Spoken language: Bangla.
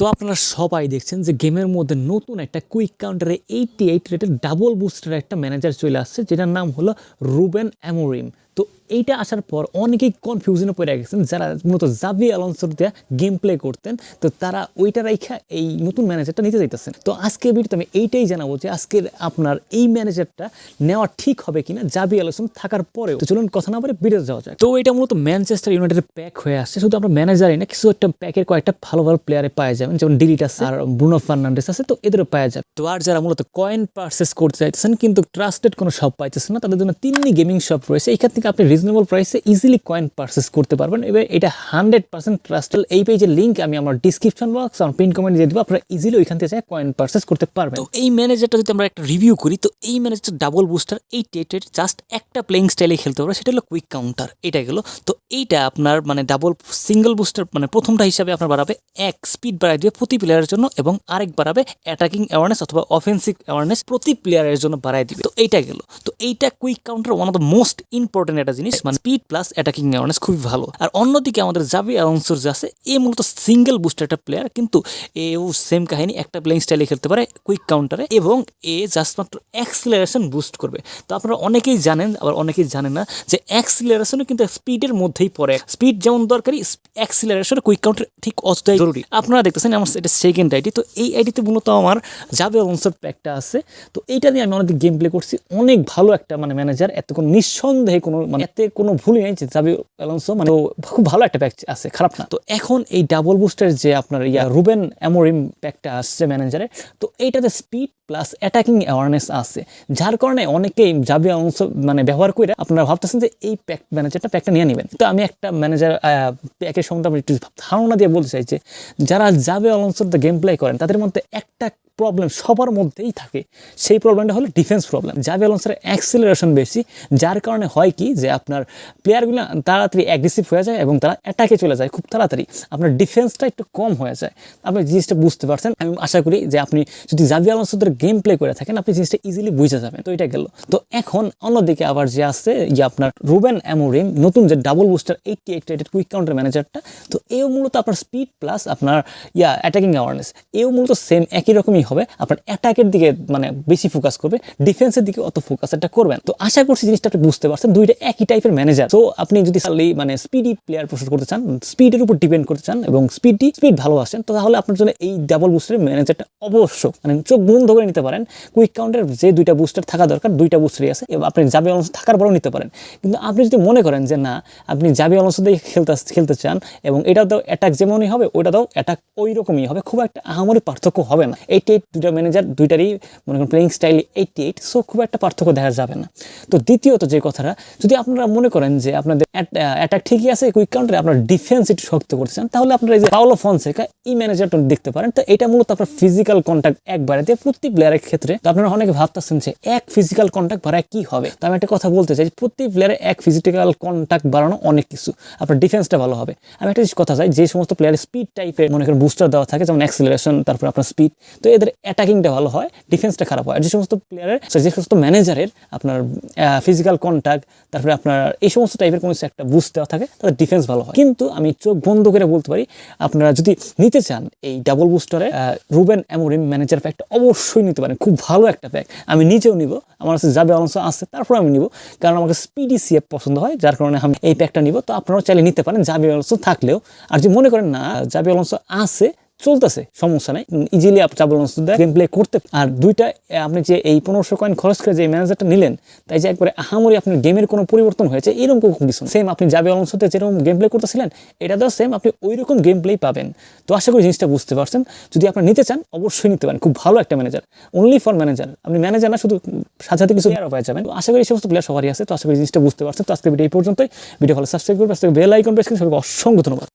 তো আপনারা সবাই দেখছেন যে গেমের মধ্যে নতুন একটা কুইক কাউন্টারে এইটি এইট রেটের ডাবল বুস্টার একটা ম্যানেজার চলে আসছে, যেটার নাম হলো রুবেন অ্যামোরিম। তো এইটা আসার পর অনেকেই কনফিউশনে পড়ে গেছেন। যারা মূলত জাবি অ্যালন্সোর দিয়ে গেম প্লে করতেন, তো তারা ওইটা রাইখা এই নতুন ম্যানেজারটা নিতে চাইতেছেন। তো আজকে ভিডিওতে আমি এইটাই জানাব যে আজকের আপনার এই ম্যানেজারটা নেওয়া ঠিক হবে কিনা জাবি অ্যালন্সন থাকার পরেও। তো চলুন কথা না বলে ভিডিও যাওয়া যায় তো এটা মূলত ম্যানচেস্টার ইউনাইটেড প্যাক হয়ে আসছে। শুধু আমরা ম্যানেজারই না, কিছু একটা প্যাকের কয়েকটা ভালো ভালো প্লেয়ারে পাওয়া যাবেন যেমন ডিলিট আছে, আর ব্রুনো ফার্নান্ডেস আছে, তো এদেরও পাওয়া যাবে। তো আর যারা মূলত কয়েন পার্সেস করতে চাইতেছেন, কিন্তু ট্রাস্টেড কোনো শপ পাইতেছেন না, তাদের জন্য তিনটি গেমিং শপ রয়েছে। এখান থেকে আপনি রিজনেবল প্রাইসে ইজিলি কয়েন পার্সেস করতে পারবেন। এবার এটা হান্ড্রেড পার্সেন্ট ট্রাস্টেড এই পেজের লিঙ্ক আমি আমার ডিসক্রিপশন বক্স আর পিন কমেন্ট দিয়ে দেবো। আপনারা ইজিলি ওইখান থেকে কয়েন পার্সেস করতে পারবেন। তো এই ম্যানেজারটা যদি আমরা একটা রিভিউ করি, তো এই ম্যানেজার ডাবল বুস্টার এই টেটের জাস্ট একটা প্লেইং স্টাইলে খেলতে পারবে। সেটা হলো কুইক কাউন্টার এটা গেল। তো এইটা আপনার মানে ডাবল সিঙ্গেল বুস্টার মানে প্রথমটা হিসাবে আপনার বাড়াবে এক স্পিড বাড়াই দিবে প্রতি প্লেয়ারের জন্য এবং আরেক বাড়াবে অ্যাটাকিং অ্যাওয়ারনেস অথবা অফেন্সিভ অ্যাওয়ারনেস প্রতি প্লেয়ারের জন্য বাড়াই দিবে। তো এইটা গেল। তো এইটা quick counter one of the most important একটা জিনিস মানে স্পিড প্লাস অ্যাটাকিং অ্যাওয়ারনেস খুবই ভালো। আর অন্যদিকে আমাদের জাবি অ্যালন্সোর যে আছে, এ মূলত সিঙ্গেল বুস্টার একটা প্লেয়ার কিন্তু এও সেম কাহিনী, একটা প্লেয়িং স্টাইলে খেলতে পারে কুইক কাউন্টারে এবং এ জাস্ট মাত্র অ্যাক্সিলারেশন বুস্ট করবে। তো আপনারা অনেকেই জানেন, আবার অনেকেই জানেন না, যে অ্যাক্সিলারেশনও কিন্তু স্পিডের মধ্যেই পড়ে। স্পিড যেমন দরকারি অ্যাক্সিলারেশন কুইক কাউন্টার ঠিক অতটাই জরুরি। আপনারা দেখতেছেন আমার এটা সেকেন্ড আইডি তো এই আইডিতে মূলত আমার জাবে অলন্সোর প্যাকটা আছে। তো এইটা নিয়ে আমি অনেক গেম প্লে করছি। অনেক ভালো একটা মানে ম্যানেজার এত কোনো নিঃসন্দেহে কোনো মানে এতে কোনো ভুলই নেই অ্যালোনসো অ্যালন্সো মানে খুব ভালো একটা প্যাক আছে, খারাপ না। তো এখন এই ডাবল বুস্টের যে আপনার ইয়া রুবেন অ্যামোরিম প্যাকটা আসছে ম্যানেজারে তো এইটাতে স্পিড প্লাস অ্যাটাকিং অ্যাওয়ারনেস আছে। যার কারণে অনেকেই যাবে অংশ মানে ব্যবহার করে আপনারা ভাবতেছেন যে এই প্যাক ম্যানেজারটা প্যাকটা নিয়ে নেবেন। তো আমি একটা ম্যানেজার প্যাকের সম্বন্ধে একটু ধারণা দিয়ে বলতে চাই যে যারা যাবে অলংসর গেম প্লে করেন, তাদের মধ্যে একটা প্রবলেম সবার মধ্যেই থাকে। সেই প্রবলেমটা হলো ডিফেন্স প্রবলেম যাবে অলংসের অ্যাক্সিলারেশন বেশি, যার কারণে হয় কি যে আপনার প্লেয়ারগুলো তাড়াতাড়ি অ্যাগ্রেসিভ হয়ে যায় এবং তারা অ্যাটাকে চলে যায় খুব তাড়াতাড়ি। আপনার ডিফেন্সটা একটু কম হয়ে যায়। আপনি জিনিসটা বুঝতে পারছেন। আমি আশা করি যে আপনি যদি জাবি আলমসদের গেম প্লে করে থাকেন, আপনি জিনিসটা ইজিলি বুঝে যাবেন। তো এটা গেল। তো এখন অন্যদিকে আবার যে আছে যে আপনার রুবেন অ্যামোরিম নতুন যে double booster eighty eight rated quick counter ম্যানেজারটা তো এও মূলত আপনার স্পিড প্লাস আপনার, ইয়া অ্যাটাকিং অ্যাওয়ারনেস এও মূলত সেম একই রকমই হবে। আপনার অ্যাটাকের দিকে মানে বেশি ফোকাস করবে ডিফেন্সের দিকে অত ফোকাস একটা করবেন তো আশা করছি জিনিসটা আপনি বুঝতে পারছেন, দুইটা একই টাইপের ম্যানেজার তো আপনি যদি মানে স্পিডি প্লেয়ার প্রস্তুত করতে চান স্পিডের উপর ডিপেন্ড করতে চান এবং স্পিডটি স্পিড ভালোবাসেন তো তাহলে আপনার জন্য এই ডাবল বুস্টারের ম্যানেজারটা অবশ্য মানে চোখ বন্ধ করে নিতে পারেন। কুইক কাউন্টের যে দুইটা বুস্টার থাকা দরকার, দুইটা বুস্টারই আছে। আপনি জাবি অলংস থাকার পরেও নিতে পারেন। কিন্তু আপনি যদি মনে করেন যে না, আপনি জাবি অলংস দিয়ে খেলতে খেলতে চান এবং এটা তো অ্যাটাক যেমনই হবে ওটা তো অ্যাটাক ওই রকমই হবে। খুব একটা আহামরি পার্থক্য হবে না। এইটি এইট দুইটা ম্যানেজার দুইটারই মনে করেন playing style eighty eight so খুব একটা পার্থক্য দেখা যাবে না। তো দ্বিতীয়ত যে কথাটা, যদি আপনারা মনে করেন যে আপনাদের অ্যাটাক ঠিকই আছে কুইক কাউন্টারে আপনার ডিফেন্স একটু শক্ত করছেন তাহলে আপনারা এই যে পাওলো ফনসেকা এই ম্যানেজারটা দেখতে পারেন। তো এটা মূলত আপনার ফিজিক্যাল কন্ট্যাক্ট একবারে দিয়ে প্রতি প্লেয়ারের ক্ষেত্রে, তো আপনারা অনেকে ভাবতেছেন যে এক ফিজিক্যাল কন্ট্যাক্ট বাড়ায় কি হবে? তো আমি একটা কথা বলতে চাই প্রতি প্লেয়ারের এক ফিজিক্যাল কন্ট্যাক্ট বাড়ানো অনেক কিছু। আপনার ডিফেন্সটা ভালো হবে। আমি একটা কথা চাই, যে সমস্ত প্লেয়ারের স্পিড টাইপের মনে করেন বুস্টার দেওয়া থাকে, যেমন অ্যাক্সিলারেশন তারপর আপনার স্পিড তো এদের অ্যাটাকিংটা ভালো হয় ডিফেন্সটা খারাপ হয়। আর যে সমস্ত প্লেয়ারের যে সমস্ত ম্যানেজারের আপনার ফিজিক্যাল কন্ট্যাক্ট তারপরে আপনার এই সমস্ত টাইপের কোনো একটা বুস্ট দেওয়া থাকে, তাদের ডিফেন্স ভালো হয়। কিন্তু আমি চোখ বন্ধ করে বলতে পারি, আপনারা যদি নিতে চান এই ডাবল বুস্টারে রুবেন অ্যামোরিম ম্যানেজার প্যাকটা অবশ্যই নিতে পারেন। খুব ভালো একটা ব্যাগ আমি নিজেও নিব। আমার কাছে যাবে অংশ আছে, তারপর আমি নিব। কারণ আমাকে স্পিডি সিএফ পছন্দ হয়, যার কারণে আমি এই প্যাকটা নিব। তো আপনারাও চাইলে নিতে পারেন। যাবে অংশ থাকলেও। আর যদি মনে করেন না যাবে অংশ আছে চলতেছে, সমস্যা নাই। ইজিলি আপনি গেম প্লে করতে আর দুইটা আপনি যে এই পনেরোশো কয়েন খরচ করে যে ম্যানেজারটা নিলেন, তাই যে একবারে আহামরি আপনার গেমের কোনো পরিবর্তন হয়েছে, এরকম কোনো কিছু সেম আপনি যাবে অলংসতে যেরকম গেম প্লে করতেছিলেন, এটা তো সেম আপনি ওই রকম গেম প্লেই পাবেন। তো আশা করি জিনিসটা বুঝতে পারছেন। যদি আপনি নিতে চান, অবশ্যই নিতে পারেন। খুব ভালো একটা ম্যানেজার অনলি ফর ম্যানেজার আপনি ম্যানেজার না, শুধু সাথে সাথে কিছু পাওয়া যাবেন। তো আশা করি এই সমস্ত প্লেয়ার সবারই আছে। তো আশা করি জিনিসটা বুঝতে পারছেন। তো আজকে ভিডিও এই পর্যন্তই। ভিডিও ভালো সাবস্ক্রাইব করবে আজকে বেল আইকন প্রেস করে সবাইকে অসংখ্য ধন্যবাদ।